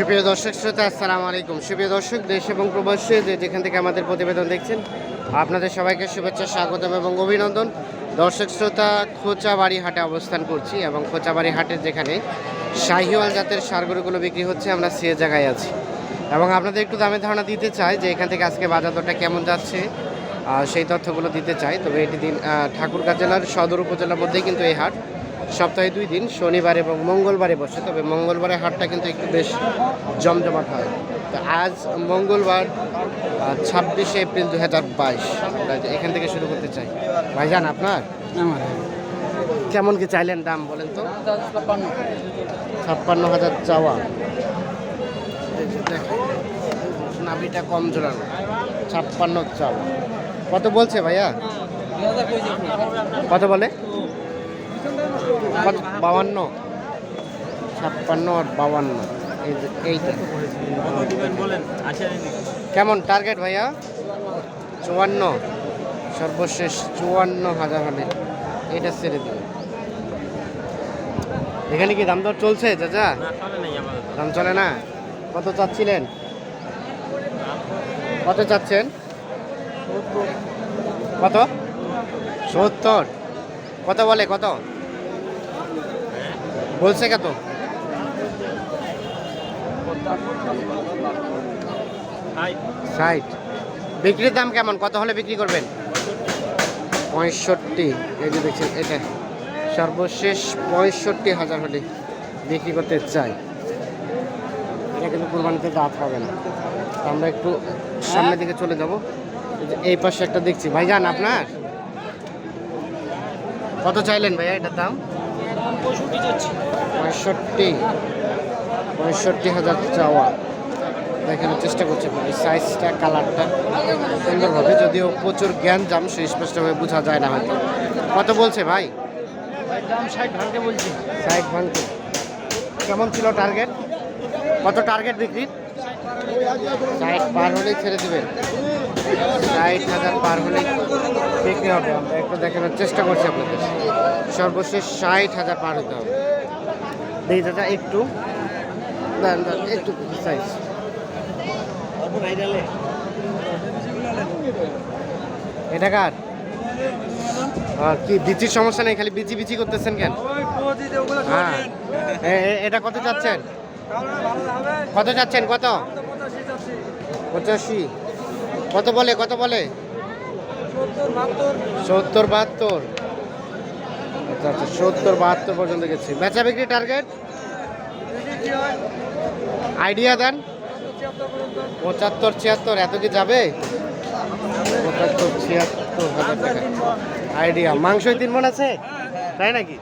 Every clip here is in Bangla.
সুপ্রিয় দর্শক শ্রোতা, আসসালামু আলাইকুম। সুপ্রিয় দর্শক, দেশ এবং প্রবাসী যে যেখান থেকে আমাদের প্রতিবেদন দেখছেন, আপনাদের সবাইকে শুভেচ্ছা, স্বাগতম এবং অভিনন্দন। দর্শক শ্রোতা খোঁচাবাড়ি হাটে অবস্থান করছি এবং খোঁচাবাড়ি হাটের যেখানে শাহিওয়াল জাতের সারগরুগুলো বিক্রি হচ্ছে, আমরা সে জায়গায় আছি। এবং আপনাদের একটু দামের ধারণা দিতে চাই যে এখান থেকে আজকে বাজার দরটা কেমন যাচ্ছে সেই তথ্যগুলো দিতে চাই। তবে এটি দিন ঠাকুরগাঁ জেলার সদর উপজেলার মধ্যেই কিন্তু এই হাট। সপ্তাহে দুই দিন, শনিবার এবং মঙ্গলবারে বসে। তবে মঙ্গলবারে হাটটা কিন্তু একটু বেশ জমজমাট হয়। তো আজ মঙ্গলবার ছাব্বিশে এপ্রিল দু হাজার বাইশ। এখান থেকে শুরু করতে চাই। ভাইজান, আপনার? কেমন কি চাইলেন দাম বলেন তো? ছাপ্পান্ন হাজার চাওয়া। নাভিটা কম জোড়ানো। ছাপ্পান্ন চাওয়া। কত বলছে ভাইয়া? কত বলে? বাউান্ন ছাপ্পান্ন আর বাউান্ন এইটা। কেমন টার্গেট ভাইয়া? চুয়ান্ন সর্বশেষ চুয়ান্ন হাজার হলে এটা ছেড়ে দিবে এখানে কি দাম দর চলছে চাচা? দাম চলে না? কত চাচ্ছিলেন? কত চাচ্ছেন? কত? সত্তর। কত বলে কত? বলছে কত ষাট। বিক্রির দাম কেমন? কত হলে বিক্রি করবেন? পঁয়ষট্টি। এই যে দেখছেন, এটা সর্বশেষ পঁয়ষট্টি হাজার হলে বিক্রি করতে চাই। এটা কিন্তু কোরবানিতে দাঁত হবে না। আমরা একটু সামনের দিকে চলে যাব। এই পাশে একটা দেখছি। ভাই যান আপনার? কত চাইলেন ভাইয়া এটার দাম? পঁয়ষট্টি পঁয়ষট্টি হাজার চাওয়া। দেখানোর চেষ্টা করছে এই সাইজটা কালারটা সুন্দরভাবে যদিও প্রচুর জ্ঞান জাম সে স্পষ্টভাবে বোঝা যায় না হয়তো। কত বলছে ভাই? দাম ষাট ভাঙতে বলছি। ষাট ভাঙতে। কেমন ছিল টার্গেট কত টার্গেট বিক্রি ষাট পার হলেই ছেড়ে দেবেন। ষাট হাজার পার হলেই বিক্রি হবে। আমরা একটু দেখানোর চেষ্টা করছি আপনাদের। সর্বশেষ ষাট হাজার পার হতে হবে। দেখি দাদা একটু। একটু সাইজ এটা কার? কি বিচির সমস্যা নেই? খালি বিচি বিচি করতেছেন কেন? হ্যাঁ। এটা কত চাচ্ছেন? কত চাচ্ছেন? কত? পঁচাশি। কত বলে কত বলে? সত্তর, বাহাত্তর। আচ্ছা আচ্ছা সত্তর, বাহাত্তর পর্যন্ত গেছি। বেচা বিক্রি টার্গেট আইডিয়া দেন। পঁচাত্তর, ছিয়াত্তর, এত কি যাবে? পঁচাত্তর, ছিয়াত্তর, হাজার টাকা। আইডিয়া মাংসই তিন মন আছে? তাই নাকি?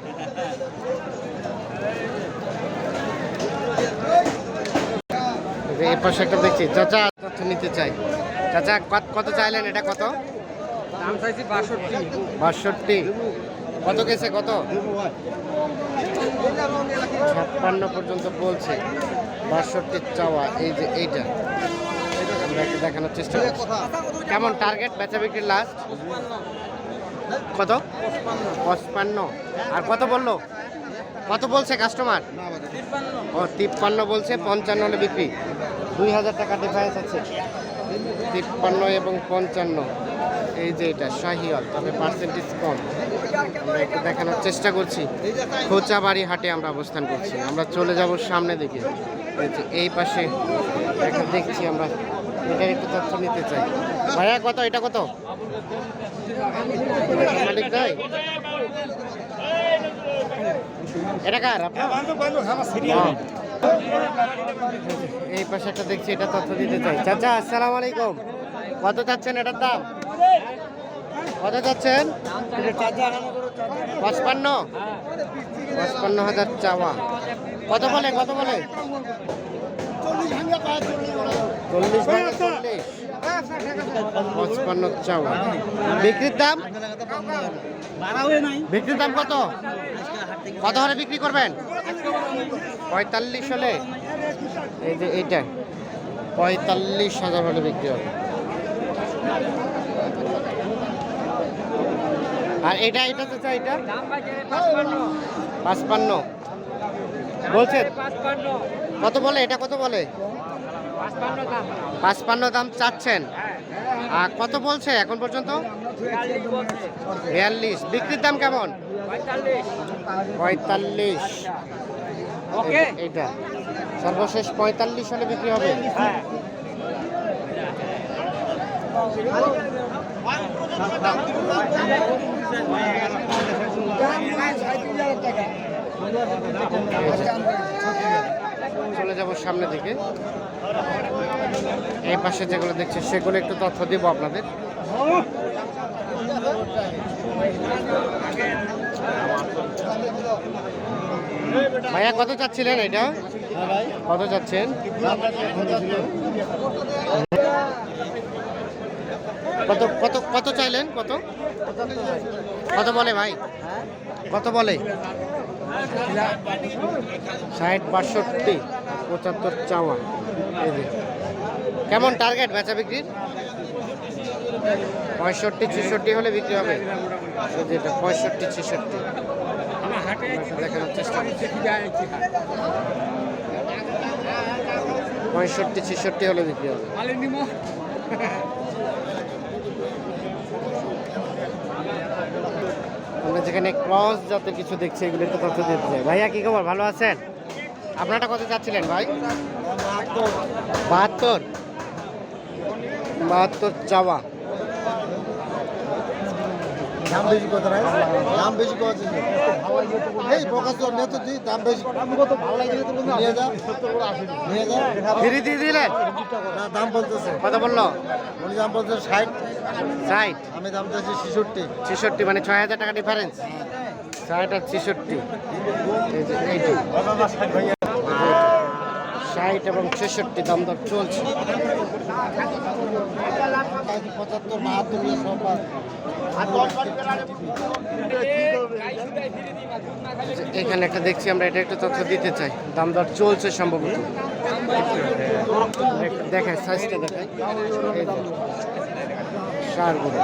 এই পাশে একটা দেখছি। চাচা নিতে চাই। চাচা কত- কত চাইলেন? এটা কত? দাম চাইছি বাষট্টি। বাষট্টি। কত গেছে কত? ছাপ্পান্ন পর্যন্ত বলছে। বাষট্টি চাওয়া এই যে এইটা। দেখানোর চেষ্টা করছি। কেমন টার্গেট বেচা বিক্রির লাস্ট কত? পঁচপান্ন। আর কত বলল? কত বলছে কাস্টমার ও তিপ্পান্ন বলছে পঞ্চান্ন হলে বিক্রি। দুই হাজার টাকা ডিফারেন্স আছে। তিপ্পান্ন এবং পঞ্চান্ন। এই যে এটা শাহিয়াল তবে পার্সেন্টেজ কম। আমরা একটু দেখানোর চেষ্টা করছি। খোঁচাবাড়ি হাটে আমরা অবস্থান করছি। আমরা চলে যাব সামনে দিকে। এই পাশে একটা দেখছি আমরা। এটার একটু তথ্য নিতে চাই। ভাইয়া কত? এটা কত? মালিক নাই এটা কার? আপনার? এই পাশে একটা দেখছি, এটা তথ্য দিতে চাই। চাচা, আসসালাম আলাইকুম। কত চাচ্ছেন এটার দাম? কত চাচ্ছেন? পঁচপান্ন। পঁচপান্ন হাজার চাওয়া। কত বলে কত বলে? চল্লিশ চল্লিশ। পঁচপান্ন চাওয়া বিক্রির দাম? বিক্রির দাম কত? কত হলে বিক্রি করবেন? পঁয়তাল্লিশ হলে? এই যে এইটা। পঁয়তাল্লিশ হাজার হলে বিক্রি হবে। আর এটা এটা চাচা এটা পাঁচপান্ন পাঁচপান্ন। বলছেন? কত বলে? এটা কত বলে? পাঁচপান্ন দাম। চাচ্ছেন। আর কত বলছে এখন পর্যন্ত? বিয়াল্লিশ। বিক্রির দাম কেমন? পঁয়তাল্লিশ। ওকে। এইটা। সর্বশেষ পঁয়তাল্লিশ হলে বিক্রি হবে। চলে যাব সামনের দিকে। এই পাশে যেগুলো দেখছি, সেগুলো একটু তথ্য দিব আপনাদের। ভাইয়া, কত চাচ্ছিলেন এটা? কত চাচ্ছেন? কত কত কত চাইলেন? কত? কত বলে ভাই? কত বলে? ষাট, বাষট্টি, পঁচাত্তর চাওয়া। কেমন টার্গেট বেচা বিক্রির? পঁয়ষট্টি, ছেষট্টি হলে বিক্রি হবে? পঁয়ষট্টি, ছেষট্টি। দেখানোর চেষ্টা পঁয়ষট্টি, ছেষট্টি হলে বিক্রি হবে। যেখানে ক্রস যত কিছু দেখছে এগুলো তো তথ্য দিতে চাই। ভাইয়া কি খবর? ভালো আছেন? আপনারটা কত চাচ্ছিলেন ভাই? বাহাত্তর? বাহাত্তর চাওয়া। দাম বেশি কত দাম বেশি কত এই প্রকাশ তুই দাম বেশি কত ভালো লাগে তো নিয়ে যা। নিয়ে যা। ফিরি দিয়ে দিলেন না দাম বলতেছে। কত বলল? উনি দাম বলতেছে ষাট। ষাট? আমি দাম চাইছি ছেষট্টি। ছেষট্টি মানে ছয় হাজার টাকা ডিফারেন্স ষাট আর ছেষট্টি। এইটি ষাট এবং ছেষট্টি, দাম দর চলছে। পঁচাত্তর বাহাত্তর এখানে একটা দেখছি, আমরা এটা একটা তথ্য দিতে চাই। দাম দর চলছে সম্ভবত। দেখায় সাইজটা দেখায় এই যে। সারগুলো।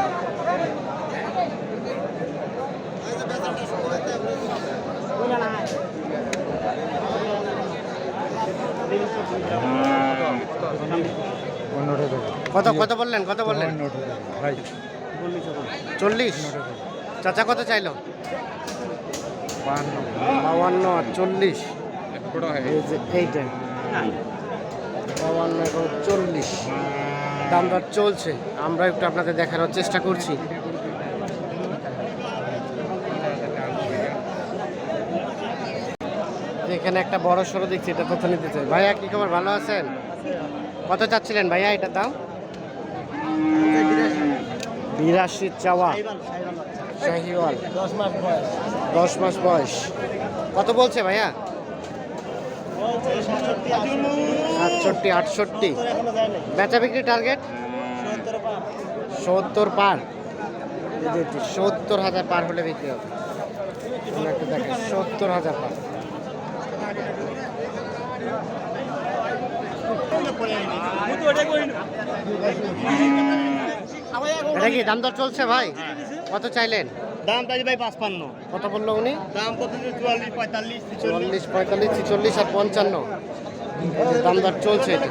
কত কত বললেন কত বললেন? চল্লিশ। চাচা কত চাইলো? বাউান্ন আর চল্লিশ এইটা। বাউান্ন চল্লিশ। দাম দর চলছে। আমরা একটু আপনাদের দেখানোর চেষ্টা করছি। এখানে একটা বড় সড়ো দেখছি, এটা তথ্য নিতে চাই। ভাইয়া, কি খবর? ভালো আছেন? কত চাচ্ছিলেন ভাইয়া এটার দাম? বিরাশি চাওয়া। শাহিওয়াল। দশ মাস বয়স। কত বলছে ভাইয়া? সাতষট্টি, আটষট্টি। বেচা বিক্রি টার্গেট? সত্তর পার। সত্তর হাজার পার হলে বিক্রি হবে। সত্তর হাজার পার। এটা কি দাম দর চলছে ভাই? কত চাইলেন? দাম চাইছি ভাই পাঁচপান্ন। কত বলল উনি? দাম কত চুয়াল্লিশ পঁয়তাল্লিশ চল্লিশ পঁয়তাল্লিশ ছিচল্লিশ আর পঞ্চান্ন। দাম দর চলছে এটা।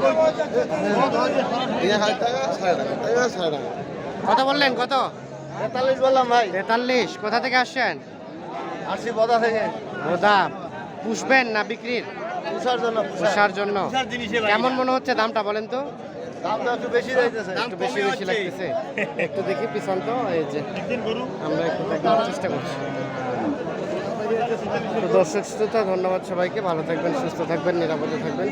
কত বললেন কত? তেতাল্লিশ বললাম ভাই। তেতাল্লিশ কোথা থেকে আসছেন? আশি বদা থেকে। ওদা পুষবেন না বিক্রির? পুষার জন্য পুষার। জন্য। কেমন মনে হচ্ছে দামটা বলেন তো? দামটা একটু বেশি একটু বেশি বেশি লাগতেছে। একটু দেখি পিছন তো এই যে আমরা একটু দেখার চেষ্টা করছি। তো দর্শক শ্রোতা ধন্যবাদ সবাইকে। ভালো থাকবেন সুস্থ থাকবেন নিরাপদে থাকবেন।